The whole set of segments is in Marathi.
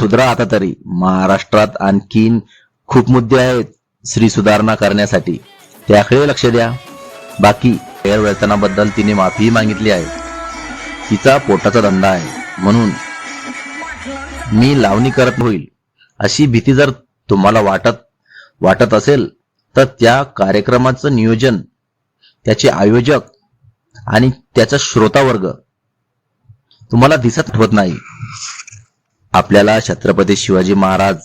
सुधरा आता तरी. महाराष्ट्रात आणखीन खूप मुद्दे आहेत श्री सुधारणा करण्यासाठी. त्याकडे लक्ष द्या. बाकी गैरवर्तनाबद्दल तिने माफी मागितली आहे. तिचा पोटाचा धंदा आहे. म्हणून मी लावणी करत होईल. अशी भीती जर तुम्हाला वाटत वाटत असेल तर त्या कार्यक्रमाचं नियोजन त्याचे आयोजक आणि त्याचा श्रोतावर्ग तुम्हाला दिसत होत नाही. आपल्याला छत्रपती शिवाजी महाराज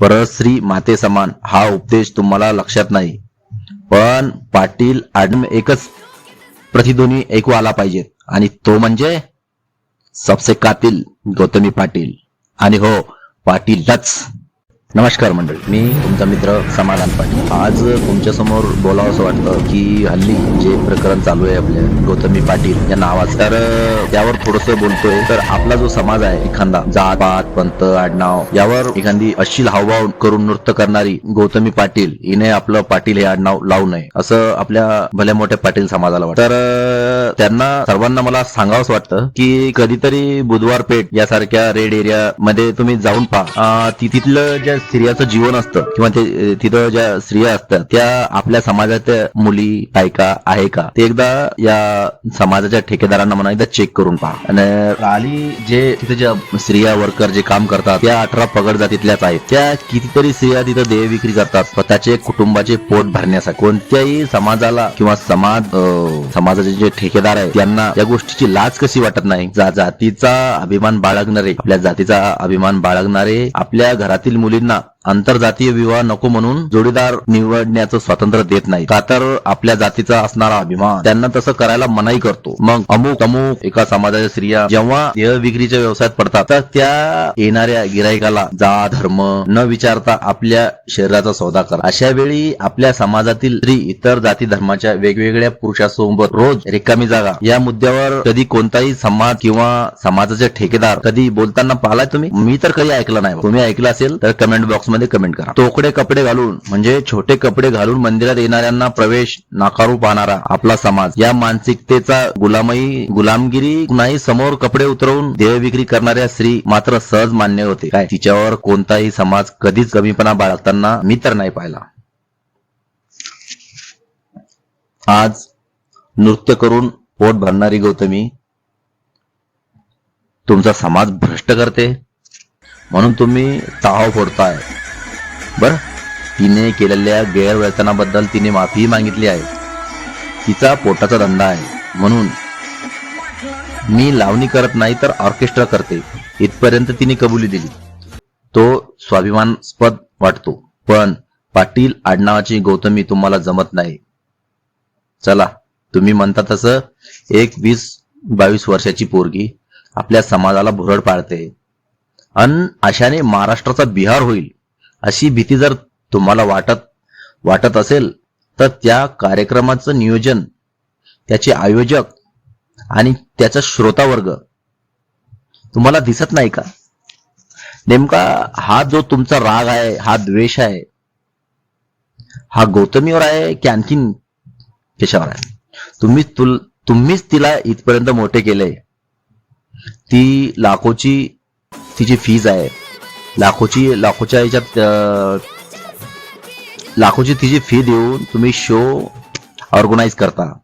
परश्री माते समान हा उपदेश तुम्हाला लक्षात नाही. पण पाटील आडम एकच प्रतिध्वनी ऐकू आला पाहिजे. आणि तो म्हणजे सबसे कातील गौतमी पाटील. आणि हो पाटीलच. नमस्कार मंडळी मी तुमचा मित्र समाधान पाटील आज तुमच्यासमोर बोलावं असं वाटतं की हल्ली जे प्रकरण चालू आहे आपल्या गौतमी पाटील या नावाचं तर त्यावर थोडस बोलतोय. तर आपला जो समाज आहे एखादा जात पात पंत आडनाव यावर एखादी अश्लील हावभाव करून नृत्य करणारी गौतमी पाटील हिने आपलं पाटील हे आडनाव लावू नये असं आपल्या भल्या मोठ्या पाटील समाजाला वाटतं. तर त्यांना सर्वांना मला सांगावंच वाटतं की कधीतरी बुधवार पेठ यासारख्या रेड एरिया मध्ये तुम्ही जाऊन पहा. ति- तिथलं ज्या स्त्रियाचं जीवन असतं किंवा ते तिथं ज्या स्त्रिया असतात त्या आपल्या समाजात मुली बायका आहे का? ते एकदा या समाजाच्या ठेकेदारांना म्हणा एकदा चेक करून पहा. आणि राहिली जे तिथे ज्या स्त्रिया वर्कर जे काम करतात त्या अठरा पगड जातीतल्याच आहेत. त्या कितीतरी स्त्रिया तिथं देह विक्री करतात. स्वतःचे कुटुंबाचे पोट भरण्यासाठी कोणत्याही समाजाला किंवा समाज अं, समाजाचे जे ठेकेदार आहेत त्यांना या गोष्टीची लाज कशी वाटत नाही? जा- जातीचा अभिमान बाळगणारे आपल्या जातीचा अभिमान बाळगणारे आपल्या घरातील मुलींना आंतरजातीय विवाह नको म्हणून जोडीदार निवडण्याचं स्वातंत्र्य देत नाही का तर आपल्या जातीचा असणारा अभिमान. त्यांना तसं करायला मनाई करतो. मग अमुक अमुक एका समाजाच्या स्त्रिया जेव्हा देहविक्रीच्या व्यवसायात पडतात तर त्या येणाऱ्या गिरायकाला जा धर्म न विचारता आपल्या शरीराचा सौदा करा. अशा वेळी आपल्या समाजातील स्त्री इतर जाती धर्माच्या वेगवेगळ्या पुरुषासोबत रोज रिकामी जागा. या मुद्द्यावर कधी कोणताही समाज किंवा समाजाचे ठेकेदार कधी बोलताना पाहिलाय तुम्ही? मी तर कधी ऐकलं नाही. तुम्ही ऐकलं असेल तर कमेंट बॉक्समध्ये कमेंट करा. तोकडे कपडे घालून म्हणजे छोटे कपडे घालून मंदिरात येणाऱ्यांना प्रवेश नाकारू पाहणारा आपला समाज. या मानसिकतेचा गुलामही गुलामगिरी नाही समोर कपडे उतरवून देह विक्री करणाऱ्या स्त्री मात्र सहज मान्य होते. काय? तिच्यावर कोणताही समाज कधीच कमीपणा बाळगताना मी तर नाही पाहिला. आज नृत्य करून पोट भरणारी गौतमी तुमचा समाज भ्रष्ट करते. म्हणून तुम्ही ताव फोडताय. बर. तिने केलेल्या गैरवर्तनाबद्दल तिने माफी मागितली आहे. तिचा पोटाचा धंदा आहे. म्हणून मी लावणी करत नाही तर ऑर्केस्ट्रा करते. इथपर्यंत तिने कबुली दिली. तो स्वाभिमानास्पद वाटतो. पण पाटील आडनावाची गौतमी तुम्हाला जमत नाही. चला तुम्ही म्हणता तसं एक वीस बावीस वर्षाची पोरगी आपल्या समाजाला भुरड पाळते अन अशाने महाराष्ट्राचा बिहार होईल. अशी भीती जर तुम्हाला वाटत वाटत असेल तर त्या कार्यक्रमाचं नियोजन त्याचे आयोजक आणि त्याचा श्रोतावर्ग तुम्हाला दिसत नाही का? नेमका हा जो तुमचा राग आहे हा द्वेष आहे हा गौतमीवर आहे की आणखीन कशावर आहे? तुम्ही तुल तुम्हीच तिला इथपर्यंत मोठे केले. ती लाखोची तिची फीज आहे. लाखोची लाखोच्या याच्यात लाखोची तिची फी देऊन तुम्ही शो ऑर्गनाईज करता.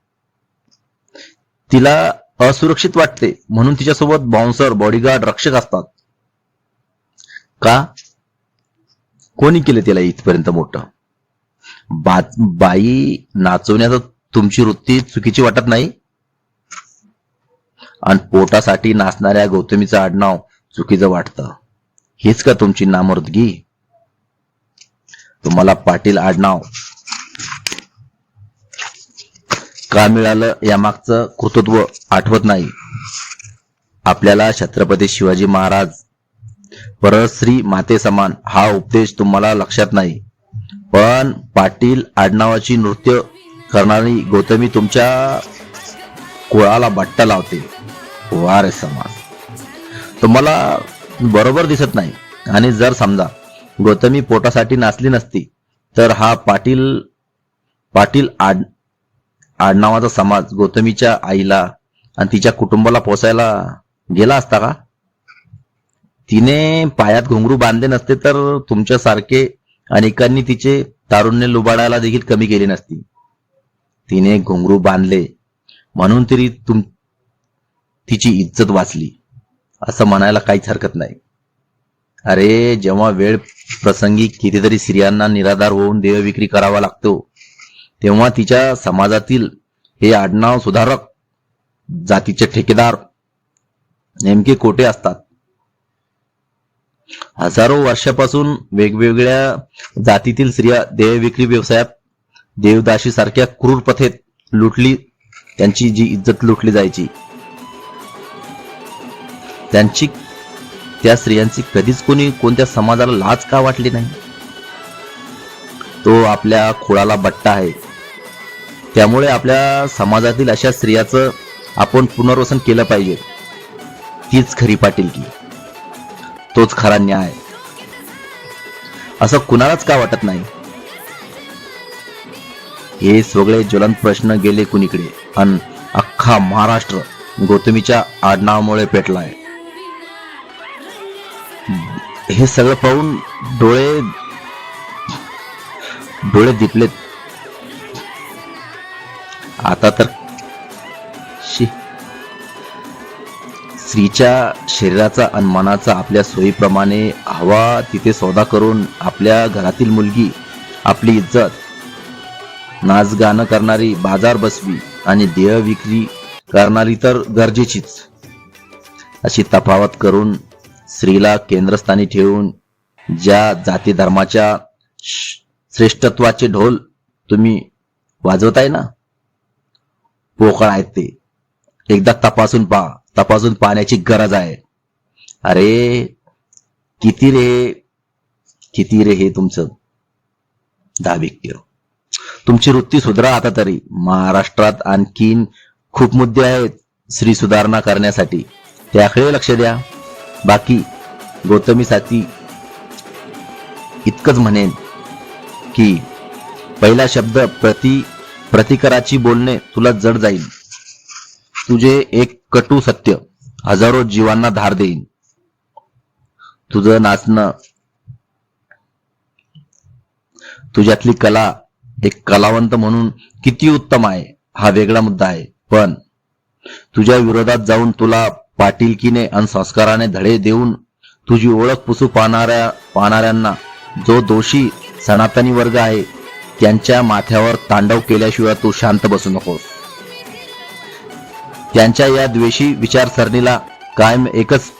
तिला असुरक्षित वाटते म्हणून तिच्यासोबत बाउन्सर बॉडीगार्ड रक्षक असतात. का? कोणी केले तिला इथपर्यंत मोठं? बा- बाई नाचवण्याचं तुमची वृत्ती चुकीची वाटत नाही? आणि पोटासाठी नाचणाऱ्या गौतमीचं आडनाव चुकीचं वाटतं. हेच का तुमची नामर्दगी? तुम्हाला पाटील आडनाव. का मिळालं यामागचं कृतत्व आठवत नाही? आपल्याला छत्रपती शिवाजी महाराज परश्री माते समान हा उपदेश तुम्हाला लक्षात नाही. पण पाटील आडनावाची नृत्य करणारी गौतमी तुमच्या कुळाला बट्टा लावते. वारे समान. समाज तुम्हाला बरोबर दिसत नाही. आणि जर समजा गौतमी पोटासाठी नाचली नसती तर हा पाटील पाटील आड आडनावाचा समाज गौतमीच्या आईला आणि तिच्या कुटुंबाला पोसायला गेला असता का? तिने पायात घुंगरू बांधले नसते तर तुमच्यासारखे अनेकांनी तिचे तारुण्य लुबाडायला देखील कमी केले नसती. तिने घुंगरू बांधले म्हणून तरी तुम तिची इज्जत वाचली. असं म्हणायला काहीच हरकत नाही. अरे जेव्हा वेळ प्रसंगी कितीतरी स्त्रियांना निराधार होऊन देहविक्री करावा लागतो तेव्हा तिच्या समाजातील हे आडनाव सुधारक जातीचे ठेकेदार नेमके कोठे असतात? हजारो वर्षापासून वेगवेगळ्या जातीतील स्त्रिया देहविक्री व्यवसायात देवदाशी सारख्या क्रूर पथेत लुटली त्यांची जी इज्जत लुटली जायची त्यांची त्या स्त्रियांची कधीच कोणी कोणत्या समाजाला लाज का वाटली नाही? तो आपल्या खोळाला बट्टा आहे. त्यामुळे आपल्या समाजातील अशा स्त्रियाचं आपण पुनर्वसन केलं पाहिजे. तीच खरी पाटील की. तोच खरा न्याय. असं कुणालाच का वाटत नाही? हे सगळे ज्वलंत प्रश्न गेले कुणीकडे. अन अख्खा महाराष्ट्र गौतमीच्या आडनावामुळे पेटला आहे हे सगळं पाहून डोळे डोळे दिपलेत. आता तर शी. स्त्रीच्या शरीराचा आणि मनाचा आपल्या सोयीप्रमाणे हवा तिथे सौदा करून आपल्या घरातील मुलगी आपली इज्जत नाच गाणं करणारी बाजार बसवी आणि देह विक्री करणारी तर गरजेचीच. अशी तफावत करून स्त्रीला केंद्रस्थानी ठेवून ज्या जाती धर्माच्या श्रेष्ठत्वाचे ढोल तुम्ही वाजवताय ना? पोकळ आहेत ते. एकदा तपासून पहा तपासून पाहण्याची गरज आहे. अरे किती रे किती रे हे तुमचं? दाविक्य तुमची वृत्ती सुधरा आता तरी. महाराष्ट्रात आणखीन खूप मुद्दे आहेत स्त्री सुधारणा करण्यासाठी. त्याकडे लक्ष द्या. बाकी गौतमीसाठी इतकंच म्हणेन की पहिला शब्द प्रति प्रतिकाराची बोलणे तुला जड जाईल. तुझे एक कटू सत्य हजारो जीवांना धार देईन. तुझं नाचणं तुझ्यातली कला एक कलावंत म्हणून किती उत्तम आहे हा वेगळा मुद्दा आहे. पण तुझ्या विरोधात जाऊन तुला पाटीलकीने आणि संस्काराने धडे देऊन तुझी ओळख पुसू पाहणाऱ्या पाहणाऱ्यांना जो दोषी सनातनी वर्ग आहे त्यांच्या माथ्यावर तांडव केल्याशिवाय तू शांत बसू नकोस. त्यांच्या या द्वेषी विचारसरणीला कायम एकच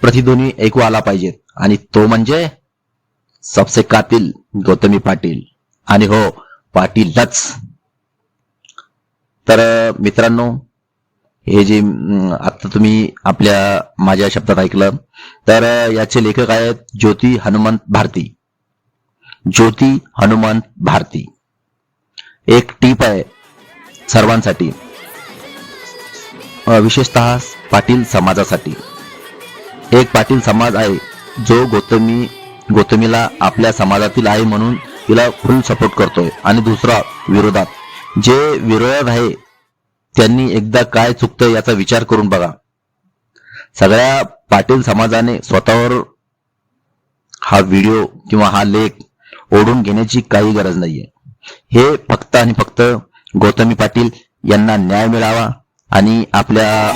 प्रतिध्वनी ऐकू आला पाहिजेत आणि तो म्हणजे सबसे कातील गौतमी पाटील. आणि हो पाटीलच. तर मित्रांनो हे जे आता तुम्ही आपल्या माझ्या शब्दात ऐकलं तर याचे लेखक आहेत ज्योती हनुमंत भारती. ज्योती हनुमंत भारती. एक टीप आहे सर्वांसाठी. विशेषत विशेषतः पाटील समाजासाठी. एक पाटील समाज आहे जो गौतमी गौतमीला आपल्या समाजातील आहे म्हणून तिला फुल सपोर्ट करतोय. आणि दुसरा विरोधात. जे विरोधात आहे त्यांनी एकदा काय चुकतं याचा विचार करून बघा. सगळ्या पाटील समाजाने स्वतःवर हा व्हिडिओ किंवा हा लेख ओढून घेण्याची काही गरज नाहीये. हे फक्त आणि फक्त गौतमी पाटील यांना न्याय मिळावा आणि आपल्या